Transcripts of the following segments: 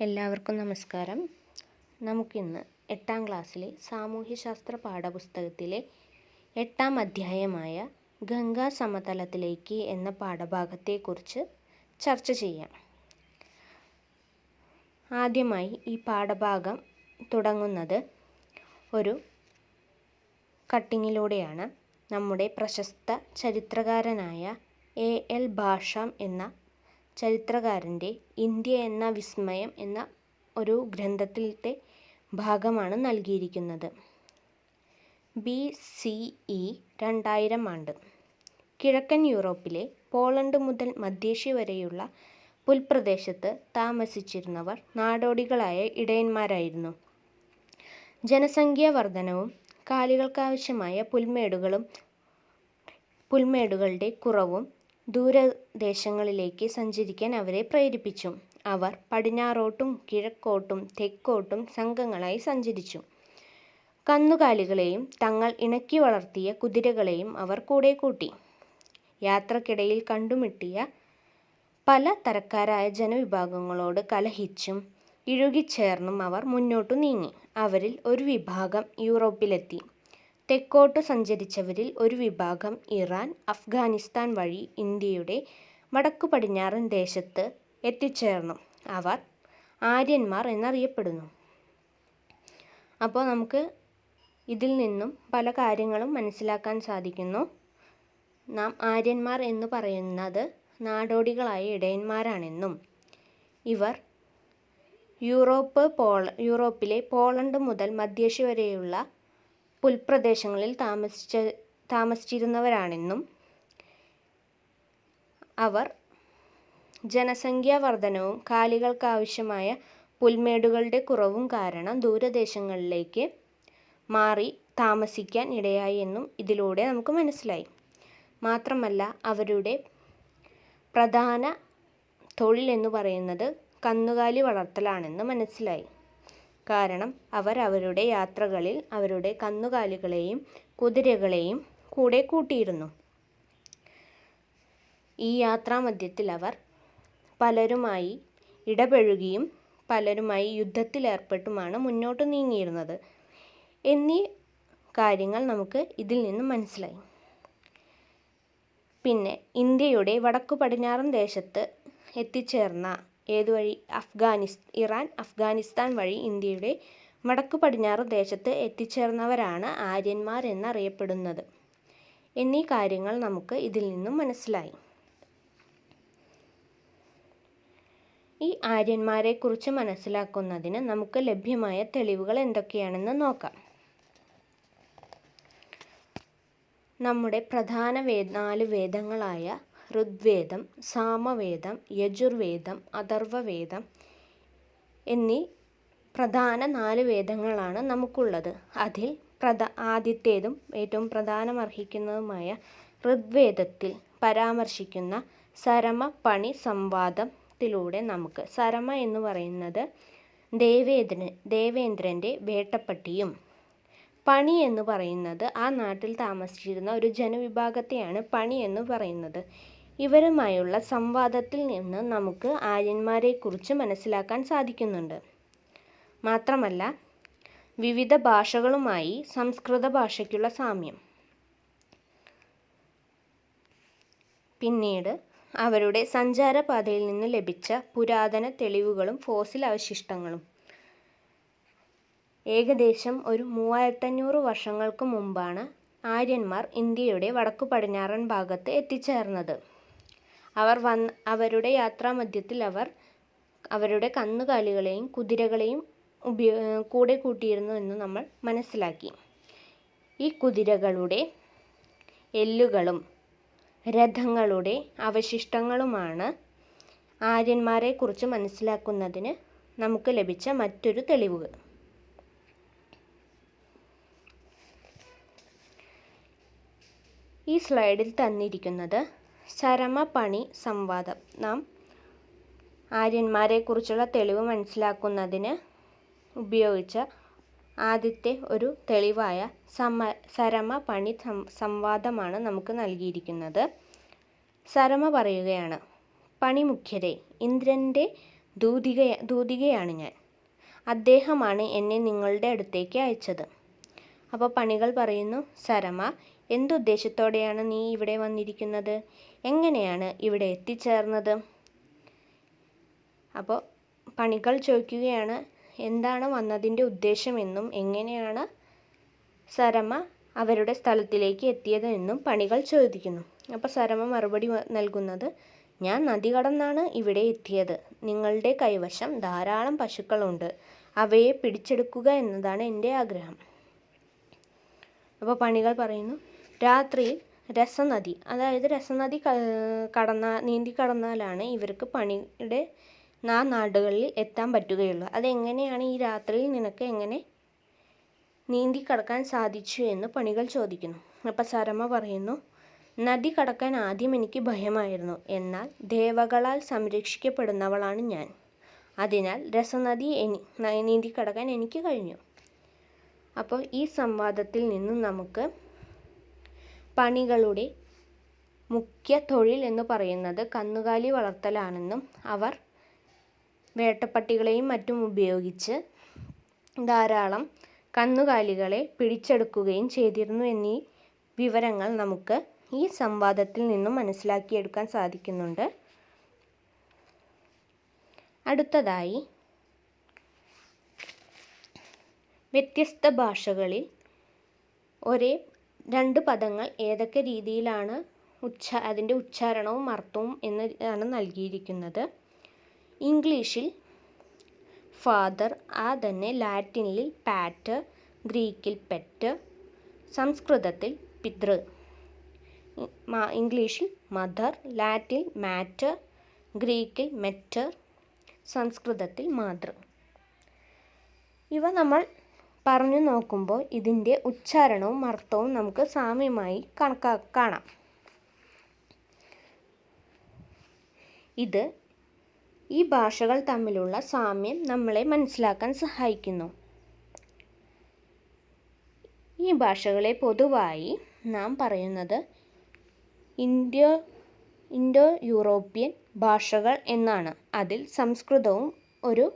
എല്ലാവർക്കും നമസ്കാരം. നമുക്കിന്ന് എട്ടാം ക്ലാസ്സിലെ സാമൂഹ്യശാസ്ത്ര പാഠപുസ്തകത്തിലെ എട്ടാം അധ്യായമായ ഗംഗാ സമതലത്തിലേക്ക് എന്ന പാഠഭാഗത്തെക്കുറിച്ച് ചർച്ച ചെയ്യാം. ആദ്യമായി ഈ പാഠഭാഗം തുടങ്ങുന്നത് ഒരു കട്ടിങ്ങിലൂടെയാണ്. നമ്മുടെ പ്രശസ്ത ചരിത്രകാരനായ എ എൽ ഭാഷാം എന്ന ചരിത്രകാരന്റെ ഇന്ത്യ എന്ന വിസ്മയം എന്ന ഒരു ഗ്രന്ഥത്തിലത്തെ ഭാഗമാണ് നൽകിയിരിക്കുന്നത്. ബി സി ഇ രണ്ടായിരം ആണ്ട്. കിഴക്കൻ യൂറോപ്പിലെ പോളണ്ട് മുതൽ മധ്യേഷ്യ വരെയുള്ള പുൽപ്രദേശത്ത് താമസിച്ചിരുന്നവർ നാടോടികളായ ഇടയന്മാരായിരുന്നു. ജനസംഖ്യാ വർധനവും കാലികൾക്കാവശ്യമായ പുൽമേടുകളും പുൽമേടുകളുടെ കുറവും ദൂരദേശങ്ങളിലേക്ക് സഞ്ചരിക്കാൻ അവരെ പ്രേരിപ്പിച്ചു. അവർ പടിഞ്ഞാറോട്ടും കിഴക്കോട്ടും തെക്കോട്ടും സംഘങ്ങളായി സഞ്ചരിച്ചു. കന്നുകാലികളെയും തങ്ങൾ ഇണക്കി വളർത്തിയ കുതിരകളെയും അവർ കൂടെ കൂട്ടി. യാത്രക്കിടയിൽ കണ്ടുമുട്ടിയ പല തരക്കാരായ ജനവിഭാഗങ്ങളോട് കലഹിച്ചും ഇഴുകിച്ചേർന്നും അവർ മുന്നോട്ടു നീങ്ങി. അവരിൽ ഒരു വിഭാഗം യൂറോപ്പിലെത്തി. തെക്കോട്ടു സഞ്ചരിച്ചവരിൽ ഒരു വിഭാഗം ഇറാൻ അഫ്ഗാനിസ്ഥാൻ വഴി ഇന്ത്യയുടെ വടക്കു പടിഞ്ഞാറൻ ദേശത്ത് എത്തിച്ചേർന്നു. അവർ ആര്യന്മാർ എന്നറിയപ്പെടുന്നു. അപ്പോൾ നമുക്ക് ഇതിൽ നിന്നും പല കാര്യങ്ങളും മനസ്സിലാക്കാൻ സാധിക്കുന്നു. നാം ആര്യന്മാർ എന്ന് പറയുന്നത് നാടോടികളായ ഇടയന്മാരാണെന്നും ഇവർ യൂറോപ്പ് പോള യൂറോപ്പിലെ പോളണ്ട് മുതൽ മധ്യേഷ്യ വരെയുള്ള പുൽപ്രദേശങ്ങളിൽ താമസിച്ച താമസിച്ചിരുന്നവരാണെന്നും അവർ ജനസംഖ്യാ വർധനവും കാലികൾക്കാവശ്യമായ പുൽമേടുകളുടെ കുറവും കാരണം ദൂരദേശങ്ങളിലേക്ക് മാറി താമസിക്കാൻ ഇടയായി എന്നും ഇതിലൂടെ നമുക്ക് മനസ്സിലായി. മാത്രമല്ല അവരുടെ പ്രധാന തൊഴിൽ എന്ന് പറയുന്നത് കന്നുകാലി വളർത്തലാണെന്ന് മനസ്സിലായി. കാരണം അവർ അവരുടെ യാത്രകളിൽ അവരുടെ കന്നുകാലികളെയും കുതിരകളെയും കൂടെ കൂട്ടിയിരുന്നു. ഈ യാത്രാമധ്യത്തിൽ അവർ പലരുമായി ഇടപഴകിയും പലരുമായി യുദ്ധത്തിൽ യുദ്ധത്തിലേർപ്പെട്ടുമാണ് മുന്നോട്ട് നീങ്ങിയിരുന്നത്. എന്നീ കാര്യങ്ങൾ നമുക്ക് ഇതിൽ നിന്ന് മനസ്സിലായി. പിന്നെ ഇന്ത്യയുടെ വടക്കു പടിഞ്ഞാറൻ ദേശത്ത് എത്തിച്ചേർന്ന ഏതുവഴി അഫ്ഗാനിസ് ഇറാൻ അഫ്ഗാനിസ്ഥാൻ വഴി ഇന്ത്യയുടെ വടക്കു പടിഞ്ഞാറ് ദേശത്ത് എത്തിച്ചേർന്നവരാണ് ആര്യന്മാർ എന്നറിയപ്പെടുന്നത് എന്നീ കാര്യങ്ങൾ നമുക്ക് ഇതിൽ നിന്നും മനസ്സിലായി. ഈ ആര്യന്മാരെക്കുറിച്ച് മനസ്സിലാക്കുന്നതിന് നമുക്ക് ലഭ്യമായ തെളിവുകൾ എന്തൊക്കെയാണെന്ന് നോക്കാം. നമ്മുടെ പ്രധാന വേ നാല് വേദങ്ങളായ ഋഗ്വേദം സാമവേദം യജുർവേദം അഥർവവേദം എന്നീ പ്രധാന നാല് വേദങ്ങളാണ് നമുക്കുള്ളത്. അതിൽ പ്രധ ആദ്യത്തേതും ഏറ്റവും പ്രധാനമർഹിക്കുന്നതുമായ ഋഗ്വേദത്തിൽ പരാമർശിക്കുന്ന സരമ പണി സംവാദത്തിലൂടെ നമുക്ക് സരമ എന്ന് പറയുന്നത് ദേവേന്ദ്രൻ ദേവേന്ദ്രന്റെ വേട്ടപ്പട്ടിയും പണി എന്ന് പറയുന്നത് ആ നാട്ടിൽ താമസിച്ചിരുന്ന ഒരു ജനവിഭാഗത്തെയാണ് പണി എന്ന് പറയുന്നത്. ഇവരുമായുള്ള സംവാദത്തിൽ നിന്ന് നമുക്ക് ആര്യന്മാരെക്കുറിച്ച് മനസ്സിലാക്കാൻ സാധിക്കുന്നുണ്ട്. മാത്രമല്ല വിവിധ ഭാഷകളുമായി സംസ്കൃത ഭാഷയ്ക്കുള്ള സാമ്യം. പിന്നീട് അവരുടെ സഞ്ചാരപാതയിൽ നിന്ന് ലഭിച്ച പുരാതന തെളിവുകളും ഫോസിൽ അവശിഷ്ടങ്ങളും. ഏകദേശം ഒരു മൂവായിരത്തഞ്ഞൂറ് വർഷങ്ങൾക്ക് മുമ്പാണ് ആര്യന്മാർ ഇന്ത്യയുടെ വടക്കു പടിഞ്ഞാറൻ ഭാഗത്ത് എത്തിച്ചേർന്നത്. അവർ വന്ന് അവരുടെ യാത്രാമധ്യത്തിൽ അവർ അവരുടെ കന്നുകാലികളെയും കുതിരകളെയും ഉപയോ കൂടെ കൂട്ടിയിരുന്നു എന്ന് നമ്മൾ മനസ്സിലാക്കി. ഈ കുതിരകളുടെ എല്ലുകളും രഥങ്ങളുടെ അവശിഷ്ടങ്ങളുമാണ് ആര്യന്മാരെക്കുറിച്ച് മനസ്സിലാക്കുന്നതിന് നമുക്ക് ലഭിച്ച മറ്റൊരു തെളിവുകൾ. ഈ സ്ലൈഡിൽ തന്നിരിക്കുന്നത് ചരമപണി സംവാദം. നാം ആര്യന്മാരെക്കുറിച്ചുള്ള തെളിവ് മനസ്സിലാക്കുന്നതിന് ഉപയോഗിച്ച ആദ്യത്തെ ഒരു തെളിവായ സമ സരമ പണി സംവാദമാണ് നമുക്ക് നൽകിയിരിക്കുന്നത്. സരമ പറയുകയാണ് പണിമുഖ്യരെ ഇന്ദ്രന്റെ ദൂതിക ദൂതികയാണ് ഞാൻ. അദ്ദേഹമാണ് എന്നെ നിങ്ങളുടെ അടുത്തേക്ക് അയച്ചത്. അപ്പോൾ പണികൾ പറയുന്നു സരമ എന്തുദ്ദേശത്തോടെയാണ് നീ ഇവിടെ വന്നിരിക്കുന്നത്? എങ്ങനെയാണ് ഇവിടെ എത്തിച്ചേർന്നത്? അപ്പോൾ പണികൾ ചോദിക്കുകയാണ് എന്താണ് വന്നതിന്റെ ഉദ്ദേശമെന്നും എങ്ങനെയാണ് സരമ അവരുടെ സ്ഥലത്തിലേക്ക് എത്തിയത് എന്നും പണികൾ ചോദിക്കുന്നു. അപ്പോൾ സരമ മറുപടി നൽകുന്നത് ഞാൻ നദി കടന്നാണ് ഇവിടെ എത്തിയത്. നിങ്ങളുടെ കൈവശം ധാരാളം പശുക്കളുണ്ട്. അവയെ പിടിച്ചെടുക്കുക എന്നതാണ് എന്റെ ആഗ്രഹം. അപ്പോൾ പണികൾ പറയുന്നു രാത്രിയിൽ രസനദി. അതായത് രസനദി കടന്ന നീന്തി കടന്നാലാണ് ഇവർക്ക് പണിയുടെ ആ നാടുകളിൽ എത്താൻ പറ്റുകയുള്ളൂ. അതെങ്ങനെയാണ് ഈ രാത്രിയിൽ നിനക്ക് എങ്ങനെ നീന്തി കടക്കാൻ സാധിച്ചു എന്ന് പണികൾ ചോദിക്കുന്നു. അപ്പം സരമ പറയുന്നു നദി കടക്കാൻ ആദ്യം എനിക്ക് ഭയമായിരുന്നു. എന്നാൽ ദേവകളാൽ സംരക്ഷിക്കപ്പെടുന്നവളാണ് ഞാൻ. അതിനാൽ രസനദി എനി നീന്തി കടക്കാൻ എനിക്ക് കഴിഞ്ഞു. അപ്പോൾ ഈ സംവാദത്തിൽ നിന്ന് നമുക്ക് പണികളുടെ മുഖ്യ തൊഴിൽ എന്ന് പറയുന്നത് കന്നുകാലി വളർത്തലാണെന്നും അവർ വേട്ടപ്പട്ടികളെയും മറ്റും ഉപയോഗിച്ച് ധാരാളം കന്നുകാലികളെ പിടിച്ചെടുക്കുകയും ചെയ്തിരുന്നു എന്നീ വിവരങ്ങൾ നമുക്ക് ഈ സംവാദത്തിൽ നിന്നും മനസ്സിലാക്കിയെടുക്കാൻ സാധിക്കുന്നുണ്ട്. അടുത്തതായി വ്യത്യസ്ത ഭാഷകളിൽ ഒരേ രണ്ട് പദങ്ങൾ ഏതൊക്കെ രീതിയിലാണ് ഉച്ച അതിന്റെ ഉച്ചാരണവും അർത്ഥവും എന്ന് ആണ് നൽകിയിരിക്കുന്നത്. ഇംഗ്ലീഷിൽ ഫാദർ ആ തന്നെ ലാറ്റിനിൽ പാറ്റ് ഗ്രീക്കിൽ പെറ്റ് സംസ്കൃതത്തിൽ പിതൃ ഇംഗ്ലീഷിൽ മദർ ലാറ്റിൻ മാറ്റ് ഗ്രീക്കിൽ മെറ്റർ സംസ്കൃതത്തിൽ മാതൃ. ഇവ നമ്മൾ പറഞ്ഞു നോക്കുമ്പോൾ ഇതിന്റെ ഉച്ചാരണവും അർത്ഥവും നമുക്ക് സാമ്യമായി കണക്കാ കാണാം. ഇത് ഈ ഭാഷകൾ തമ്മിലുള്ള സാമ്യം നമ്മളെ മനസ്സിലാക്കാൻ സഹായിക്കുന്നു. ഈ ഭാഷകളെ പൊതുവായി നാം പറയുന്നത് ഇന്ത്യോ ഇൻഡോ യൂറോപ്യൻ ഭാഷകൾ എന്നാണ്. അതിൽ സംസ്കൃതവും ഒരു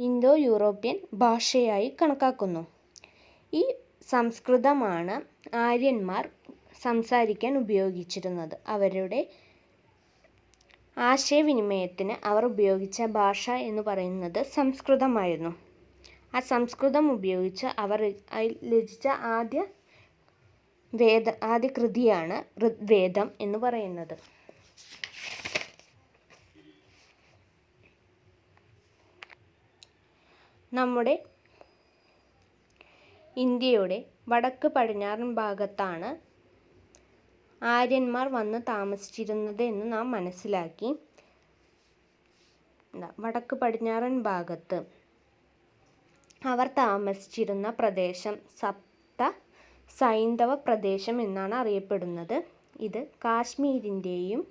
ഇൻഡോ യൂറോപ്യൻ ഭാഷയായി കണക്കാക്കുന്നു. ഈ സംസ്കൃതമാണ് ആര്യന്മാർ സംസാരിക്കാൻ ഉപയോഗിച്ചിരുന്നത്. അവരുടെ ആശയവിനിമയത്തിന് അവർ ഉപയോഗിച്ച ഭാഷ എന്ന് പറയുന്നത് സംസ്കൃതമായിരുന്നു. ആ സംസ്കൃതം ഉപയോഗിച്ച് അവർ രചിച്ച ആദ്യ വേദ ആദ്യ കൃതിയാണ് ഋഗ്വേദം എന്ന് പറയുന്നത്. നമ്മുടെ ഇന്ത്യയുടെ വടക്ക് പടിഞ്ഞാറൻ ഭാഗത്താണ് ആര്യന്മാർ വന്ന് താമസിച്ചിരുന്നത് എന്ന് നാം മനസ്സിലാക്കി. വടക്ക് പടിഞ്ഞാറൻ ഭാഗത്ത് അവർ താമസിച്ചിരുന്ന പ്രദേശം സപ്ത സൈന്ധവ പ്രദേശം എന്നാണ് അറിയപ്പെടുന്നത്. ഇത് കാശ്മീരിന്റെയും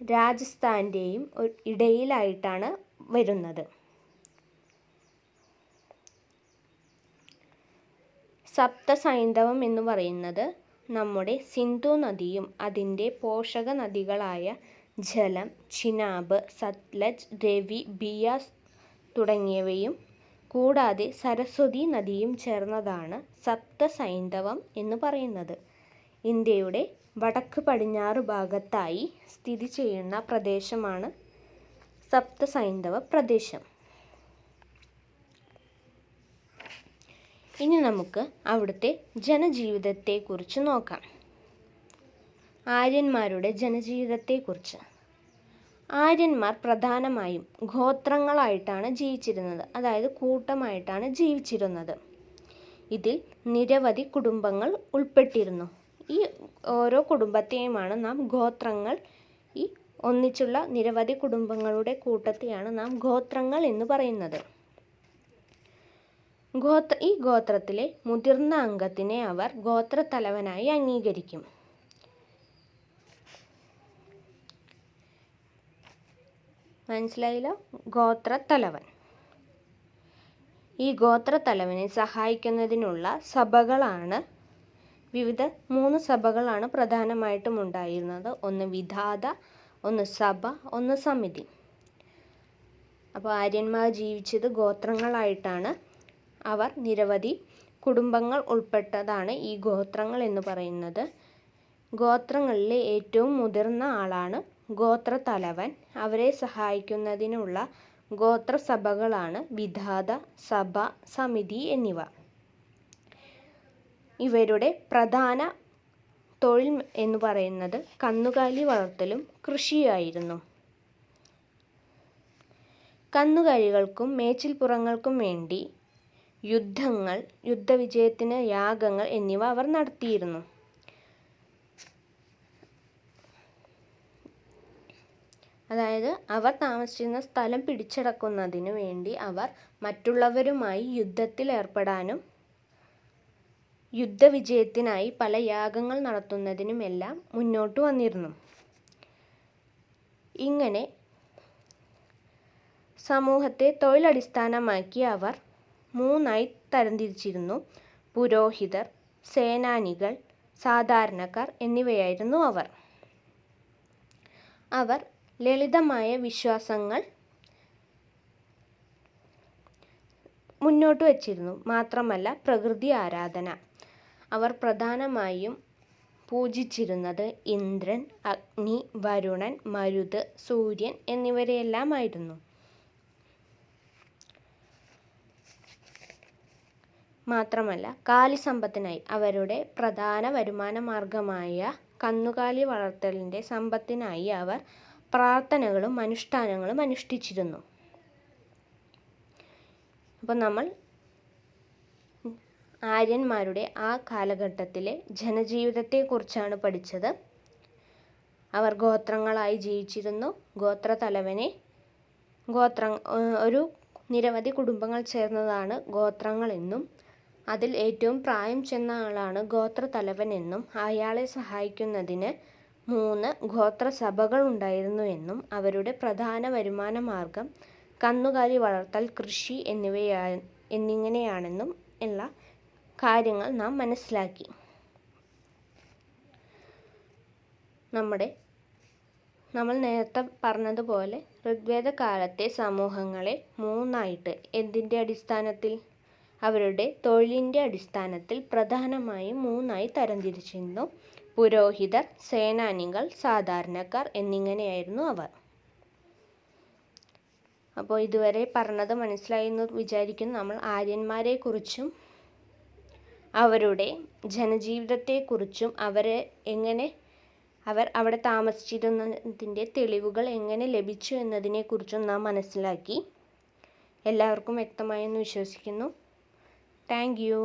രാജസ്ഥാന്റെയും ഇടയിലായിട്ടാണ് വരുന്നത്. സപ്ത എന്നു എന്ന് പറയുന്നത് നമ്മുടെ സിന്ധു നദിയും അതിന്റെ പോഷക നദികളായ ജലം ചിനാബ് സത്ലജ് രവി ബിയാസ് തുടങ്ങിയവയും കൂടാതെ സരസ്വതി നദിയും ചേർന്നതാണ് സപ്തസൈന്ധവം എന്ന് പറയുന്നത്. ഇന്ത്യയുടെ വടക്ക് പടിഞ്ഞാറ് ഭാഗത്തായി സ്ഥിതി ചെയ്യുന്ന പ്രദേശമാണ് സപ്തസൈന്ധവ പ്രദേശം. ഇനി നമുക്ക് അവിടുത്തെ ജനജീവിതത്തെക്കുറിച്ച് നോക്കാം. ആര്യന്മാരുടെ ജനജീവിതത്തെക്കുറിച്ച്. ആര്യന്മാർ പ്രധാനമായും ഗോത്രങ്ങളായിട്ടാണ് ജീവിച്ചിരുന്നത്. അതായത് കൂട്ടമായിട്ടാണ് ജീവിച്ചിരുന്നത്. ഇതിൽ നിരവധി കുടുംബങ്ങൾ ഉൾപ്പെട്ടിരുന്നു. ഈ ഓരോ കുടുംബത്തെയുമാണ് നാം ഗോത്രങ്ങൾ. ഈ ഒന്നിച്ചുള്ള നിരവധി കുടുംബങ്ങളുടെ കൂട്ടത്തെയാണ് നാം ഗോത്രങ്ങൾ എന്ന് പറയുന്നത്. ഗോത്ര ഈ ഗോത്രത്തിലെ മുതിർന്ന അംഗത്തിനെ അവർ ഗോത്രത്തലവനായി അംഗീകരിക്കും. മനസ്സിലായില്ലോ? ഗോത്രത്തലവൻ ഈ ഗോത്രത്തലവനെ സഹായിക്കുന്നതിനുള്ള സഭകളാണ് വിവിധ മൂന്ന് സഭകളാണ് പ്രധാനമായിട്ടും ഉണ്ടായിരുന്നത്. ഒന്ന് വിധാത ഒന്ന് സഭ ഒന്ന് സമിതി. അപ്പോൾ ആര്യന്മാർ ജീവിച്ചത് ഗോത്രങ്ങളായിട്ടാണ് അവർ നിരവധി കുടുംബങ്ങൾ ഉൾപ്പെട്ടതാണ് ഈ ഗോത്രങ്ങൾ എന്ന് പറയുന്നത്. ഗോത്രങ്ങളിലെ ഏറ്റവും മുതിർന്ന ആളാണ് ഗോത്രത്തലവൻ അവരെ സഹായിക്കുന്നതിനുള്ള ഗോത്രസഭകളാണ് വിധാത സഭ സമിതി എന്നിവ. ഇവരുടെ പ്രധാന തൊഴിൽ എന്ന് പറയുന്നത് കന്നുകാലി വളർത്തലും കൃഷിയായിരുന്നു. കന്നുകാലികൾക്കും മേച്ചിൽപ്പുറങ്ങൾക്കും വേണ്ടി യുദ്ധങ്ങൾ യുദ്ധവിജയത്തിന് യാഗങ്ങൾ എന്നിവ അവർ നടത്തിയിരുന്നു. അതായത് അവർ താമസിച്ചിരുന്ന സ്ഥലം പിടിച്ചടക്കുന്നതിന് വേണ്ടി അവർ മറ്റുള്ളവരുമായി യുദ്ധത്തിൽ ഏർപ്പെടാനും യുദ്ധവിജയത്തിനായി പല യാഗങ്ങൾ നടത്തുന്നതിനുമെല്ലാം മുന്നോട്ട് വന്നിരുന്നു. ഇങ്ങനെ സമൂഹത്തെ തൊഴിലടിസ്ഥാനമാക്കി അവർ മൂന്നായി തരംതിരിച്ചിരുന്നു. പുരോഹിതർ സേനാനികൾ സാധാരണക്കാർ എന്നിവയായിരുന്നു അവർ. അവർ ലളിതമായ വിശ്വാസങ്ങൾ മുന്നോട്ട് വച്ചിരുന്നു. മാത്രമല്ല പ്രകൃതി ആരാധന. അവർ പ്രധാനമായും പൂജിച്ചിരുന്നത് ഇന്ദ്രൻ അഗ്നി വരുണൻ മരുത് സൂര്യൻ എന്നിവരെയെല്ലാമായിരുന്നു. മാത്രമല്ല കാലിസമ്പത്തിനായി അവരുടെ പ്രധാന വരുമാന മാർഗമായ കന്നുകാലി വളർത്തലിന്റെ സമ്പത്തിനായി അവർ പ്രാർത്ഥനകളും അനുഷ്ഠാനങ്ങളും അനുഷ്ഠിച്ചിരുന്നു. അപ്പോൾ നമ്മൾ ആര്യന്മാരുടെ ആ കാലഘട്ടത്തിലെ ജനജീവിതത്തെക്കുറിച്ചാണ് പഠിച്ചത്. അവർ ഗോത്രങ്ങളായി ജീവിച്ചിരുന്നു. ഗോത്രത്തലവനെ ഗോത്ര ഒരു നിരവധി കുടുംബങ്ങൾ ചേർന്നതാണ് ഗോത്രങ്ങളെന്നും അതിൽ ഏറ്റവും പ്രായം ചെന്ന ആളാണ് ഗോത്രത്തലവനെന്നും അയാളെ സഹായിക്കുന്നതിന് മൂന്ന് ഗോത്രസഭകൾ ഉണ്ടായിരുന്നു എന്നും അവരുടെ പ്രധാന വരുമാന മാർഗം കന്നുകാലി വളർത്തൽ കൃഷി എന്നിവയാ എന്നിങ്ങനെയാണെന്നും ഉള്ള കാര്യങ്ങൾ നാം മനസ്സിലാക്കി. നമ്മുടെ നമ്മൾ നേരത്തെ പറഞ്ഞതുപോലെ ഋഗ്വേദ കാലത്തെ സമൂഹങ്ങളെ മൂന്നായിട്ട് എന്തിന്റെ അടിസ്ഥാനത്തിൽ? അവരുടെ തൊഴിലിന്റെ അടിസ്ഥാനത്തിൽ പ്രധാനമായും മൂന്നായി തരംതിരിച്ചിരുന്നു. പുരോഹിതർ സേനാനികൾ സാധാരണക്കാർ എന്നിങ്ങനെയായിരുന്നു അവർ. അപ്പോൾ ഇതുവരെ പറഞ്ഞത് മനസ്സിലായി എന്ന് വിചാരിക്കുന്നു. നമ്മൾ ആര്യന്മാരെക്കുറിച്ചും അവരുടെ ജനജീവിതത്തെക്കുറിച്ചും അവരെ എങ്ങനെ അവർ അവിടെ താമസിച്ചിരുന്നതിന്റെ തെളിവുകൾ എങ്ങനെ ലഭിച്ചു എന്നതിനെക്കുറിച്ചും നാം മനസ്സിലാക്കി. എല്ലാവർക്കും വ്യക്തമായെന്ന് വിശ്വസിക്കുന്നു. தேங்க்யூ